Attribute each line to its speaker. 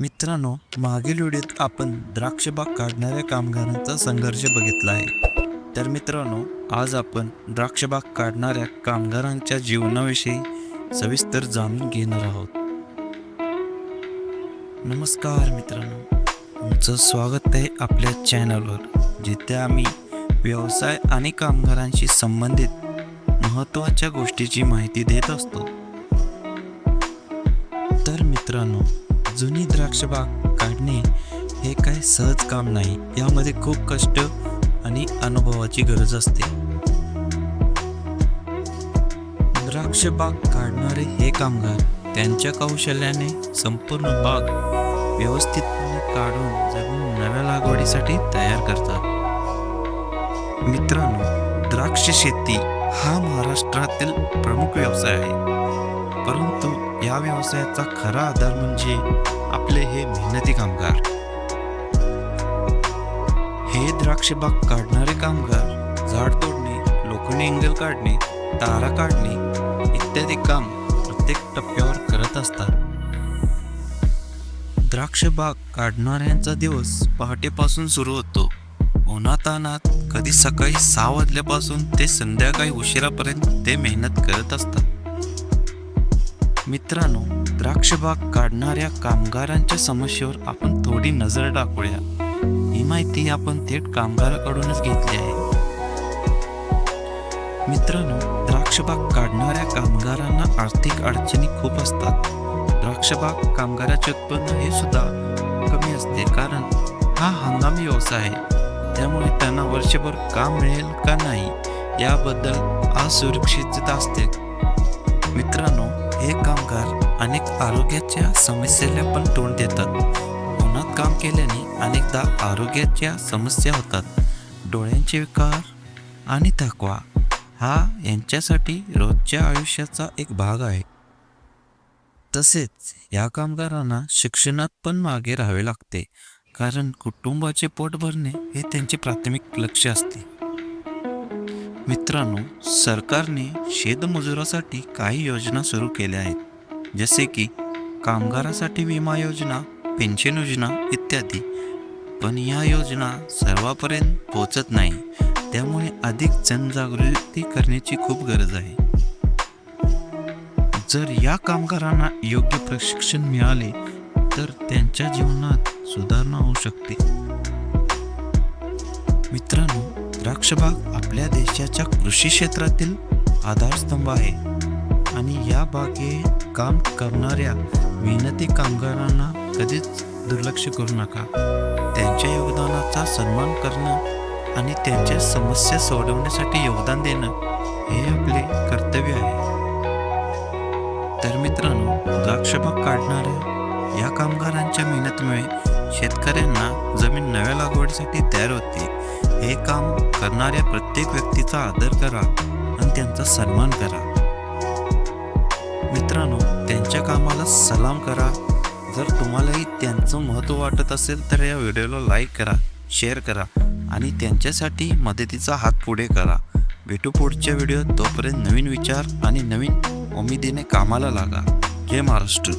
Speaker 1: मित्रांनो मागील व्हिडिओत आपण द्राक्षबाग काढणाऱ्या कामगारांचा संघर्ष बघितला आहे. तर मित्रांनो आज आपण द्राक्षबाग काढणाऱ्या कामगारांच्या जीवनाविषयी सविस्तर जाणून घेणार आहोत. नमस्कार मित्रांनो. तुमचं स्वागत आहे आपल्या चॅनलवर जिथे आम्ही व्यवसाय आणि कामगारांशी संबंधित महत्त्वाच्या गोष्टीची माहिती देत असतो. तर मित्रांनो जुनी द्राक्षबाग काढणे हे काय सहज काम नाही. यामध्ये खूप कष्ट आणि अनुभवाची गरज असते. द्राक्षबाग काढणारे हे कामगार त्यांच्या कौशल्याने संपूर्ण बाग व्यवस्थितपणे काढून जगून नव्या लागवडीसाठी तयार करतात. मित्रांनो द्राक्ष शेती हा महाराष्ट्रातील प्रमुख व्यवसाय आहे. या व्यवसायाचा खरा आधार म्हणजे आपले हे मेहनती कामगार. हे द्राक्षबाग काढणारे कामगार झाड तोडणे लोखंडी एंगल काढणे तारा काढणे इत्यादी काम प्रत्येक टप्प्यावर करत असतात. द्राक्षबाग काढणाऱ्यांचा दिवस पहाटेपासून सुरू होतो. उन्हातानात कधी सकाळी सहा वाजल्यापासून ते संध्याकाळी उशिरापर्यंत ते मेहनत करत असतात. मित्रांनो द्राक्षबाग काढणाऱ्या कामगारांच्या समस्येवर आपण थोडी नजर टाकूया. ही माहिती आपण थेट कामगाराकडूनच घेतली आहे. मित्रांनो द्राक्षबाग काढणाऱ्या कामगारांना आर्थिक अडचणी खूप असतात. द्राक्षबाग कामगाराचे उत्पन्न हे सुद्धा कमी असते कारण हा हंगामी व्यवसाय आहे. त्यामुळे त्यांना वर्षभर काम मिळेल का नाही याबद्दल असुरक्षितता असते. मित्रांनो हे कामगार अनेक आरोग्याच्या समस्येला पण तोंड देतात. उन्हात काम केल्याने अनेकदा आरोग्याच्या समस्या होतात. डोळ्यांचे विकार आणि थकवा हा यांच्यासाठी रोजच्या आयुष्याचा एक भाग आहे. तसेच या कामगारांना शिक्षणात पण मागे राहावे लागते. कारण कुटुंबाचे पोट भरणे हे त्यांचे प्राथमिक लक्ष असते. मित्रांनो सरकारने शेतमजुरासाठी काही योजना सुरू केल्या आहेत. जसे की कामगारासाठी विमा योजना पेन्शन योजना इत्यादी. पण या योजना सर्वापर्यंत पोहोचत नाही. त्यामुळे अधिक जनजागृती करण्याची खूप गरज आहे. जर या कामगारांना योग्य प्रशिक्षण मिळाले तर त्यांच्या जीवनात सुधारणा होऊ शकते. मित्रांनो द्राक्षबाग आपल्या देशाच्या कृषी क्षेत्रातील आधारस्तंभ आहे. आणि या बागे काम करणाऱ्या मेहनती कामगारांना कधीच दुर्लक्ष करू नका. त्यांच्या योगदानाचा सन्मान करणं आणि त्यांच्या समस्या सोडवण्यासाठी योगदान देणं हे आपले कर्तव्य आहे. तर मित्रांनो द्राक्षबाग काढणाऱ्या या कामगारांच्या मेहनतीमुळे शेतकऱ्यांना जमीन नव्या लागवडीसाठी तयार होते. हे काम करणाऱ्या प्रत्येक व्यक्तीचा आदर करा आणि त्यांचा सन्मान करा. मित्रांनो त्यांच्या कामाला सलाम करा. जर तुम्हालाही त्यांचं महत्त्व वाटत असेल तर या व्हिडिओला लाईक करा शेअर करा आणि त्यांच्यासाठी मदतीचा हात पुढे करा. भेटू पुढच्या व्हिडिओत. तोपर्यंत नवीन विचार आणि नवीन उमेदीने कामाला लागा. जय महाराष्ट्र.